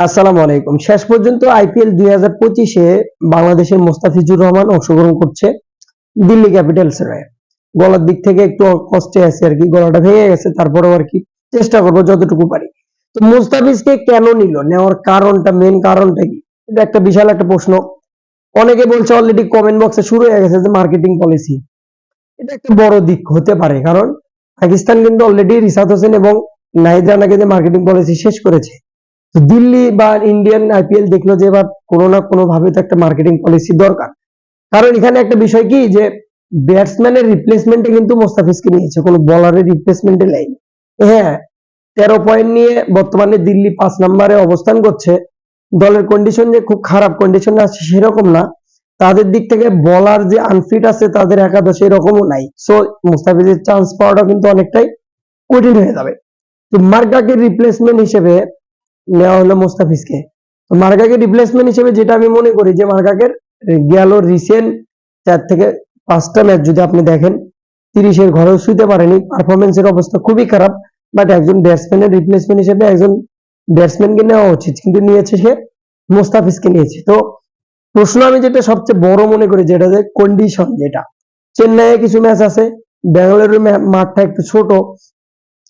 আসসালামু আলাইকুম। শেষ পর্যন্ত আইপিএল দুই হাজার পঁচিশে বাংলাদেশের মোস্তাফিজুর রহমান অংশগ্রহণ করছে দিল্লি ক্যাপিটালস এর গলার দিক থেকে একটু কষ্টে আছে আর কি, গলাটা ভেঙে গেছে, তারপরেও আর কি চেষ্টা করব যতটুকু পারি। তো মুস্তাফিজকে কেন নিল, নেওয়ার কারণটা মেন কারণটা কি? এটা একটা বিশাল একটা প্রশ্ন। অনেকে বলছে অলরেডি কমেন্ট বক্সে শুরু হয়ে গেছে যে মার্কেটিং পলিসি এটা একটা বড় দিক হতে পারে, কারণ পাকিস্তান কিন্তু অলরেডি রিসাদ হোসেন এবং নাহিদ রানাকে যে মার্কেটিং পলিসি শেষ করেছে দিল্লি বা ইন্ডিয়ান আইপিএল দেখল যে এবার কোনো না কোনো ভাবে তো একটা মার্কেটিং পলিসি দরকার। কারণ এখানে একটা বিষয় কি যে ব্যাটসম্যানের রিপ্লেসমেন্টে কিন্তু মোস্তাফিজকে নিয়েছে, কোনো বলারের রিপ্লেসমেন্টে নেই হ্যাঁ তেরো পয়েন্ট নিয়ে বর্তমানে দিল্লি পাঁচ নম্বরে অবস্থান করছে। দলের কন্ডিশন যে খুব খারাপ কন্ডিশনে আছে সেরকম না। তাদের দিক থেকে বলার যে আনফিট আছে, তাদের একাদশে এরকমও নাই। সো মুস্তাফিজের চান্স পাওয়াটা কিন্তু অনেকটাই কঠিন হয়ে যাবে। তো মার্কাকে রিপ্লেসমেন্ট হিসেবে নেওয়া হলো মোস্তাফিজকে। তো মার্কাকে রিপ্লেসমেন্ট হিসেবে যেটা আমি মনে করি যে মার্কাকের গেল রিসেন্ট চার থেকে পাঁচটা ম্যাচ যদি আপনি দেখেন, তিরিশের ঘরেও শুইতে পারেনি পারফরমেন্সের অবস্থা খুবই খারাপ বাট একজন ব্যাটসম্যানের রিপ্লেসমেন্ট হিসেবে একজন ব্যাটসম্যানকে নেওয়া উচিত, কিন্তু নিয়েছে সে মুস্তাফিজকে নিয়েছে। তো প্রশ্ন আমি যেটা সবচেয়ে বড় মনে করি যেটা যে কন্ডিশন যেটা। চেন্নাইয়ে কিছু ম্যাচ আছে, ব্যাঙ্গালোরের মাঠটা একটু ছোট,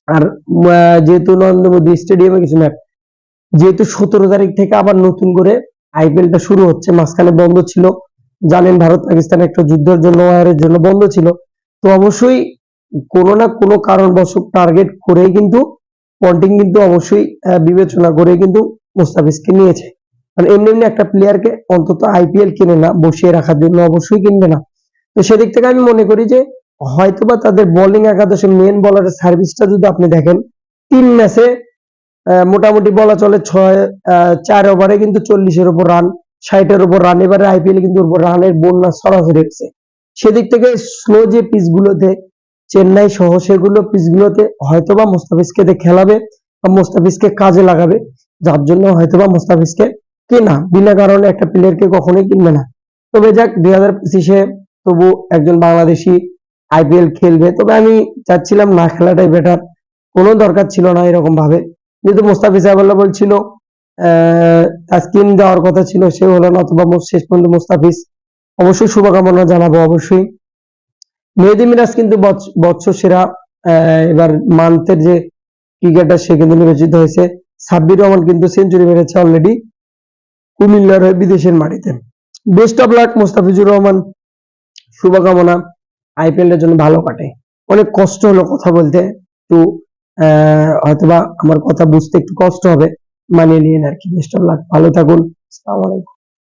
আর যেহেতু নরেন্দ্র মোদী স্টেডিয়ামে কিছু ম্যাচ যেহেতু সতেরো তারিখ থেকে আবার নতুন করে আইপিএলটা শুরু হচ্ছে, মাঝখানে বন্ধ ছিল। জানেন, ভারত পাকিস্তান একটা যুদ্ধের জন্য, ওয়ারের জন্য বন্ধ ছিল। তো অবশ্যই কোনো না কোনো কারণবশত টার্গেট করেই কিন্তু পন্টিং কিন্তু অবশ্যই বিবেচনা করে কিন্তু মুস্তাফিজকে নিয়েছে। মানে এমনি এমনি একটা প্লেয়ারকে অন্তত আইপিএল কিনে না, বসিয়ে রাখার জন্য অবশ্যই কিনবে না। তো সেদিক থেকে আমি মনে করি যে, হয়তোবা তাদের বোলিং একাদশে মেন বলারের সার্ভিসটা যদি আপনি দেখেন, তিন ম্যাচে মোটামুটি বলা চলে ছয় চার ওভারে কিন্তু চল্লিশের উপর রান ষাটের উপর রান এবারে আইপিএল কিন্তু রানের বন্যা সরাসরি হচ্ছে সেদিক থেকে স্লো যে পিচগুলোতে চেন্নাই সহ সেগুলো পিচগুলোতে হয়তোবা মুস্তাফিজকে খেলাবে বা মুস্তাফিজকে কাজে লাগাবে, যার জন্য হয়তোবা মুস্তাফিজকে কেনা, বিনা কারণে একটা প্লেয়ারকে কখনোই কিনবে না। তবে যাক দুই হাজার পঁচিশে তবু একজন বাংলাদেশি আইপিএল খেলবে। তবে আমি চাচ্ছিলাম না খেলাটাই বেটার কোনো দরকার ছিল না এরকম ভাবে যেহেতু মুস্তাফিজ অ্যাভেলেবল ছিল আহ, তাসকিন দেওয়ার কথা ছিল সে হলো না অথবা শেষ পর্যন্ত মুস্তাফিজ। অবশ্যই শুভকামনা জানাব অবশ্যই। মেহেদি মিরাজ কিন্তু বৎস- বৎসর সেরা এবার মান্থের যে ক্রিকেটার সে কিন্তু নির্বাচিত হয়েছে। সাব্বির রহমান কিন্তু সেঞ্চুরি মেরেছে অলরেডি কুমিল্লার হয়ে বিদেশের মাটিতে। Best of luck Mustafizur Rahman. শুভকামনা। আইপিএল এর জন্য ভালো কাটে। অনেক কষ্ট হলো কথা বলতে। আহ, হয়তোবা আমার কথা বুঝতে একটু কষ্ট হবে। মানিয়ে নিয়ে আর কি। Best of luck. ভালো থাকুন। আসসালামু আলাইকুম।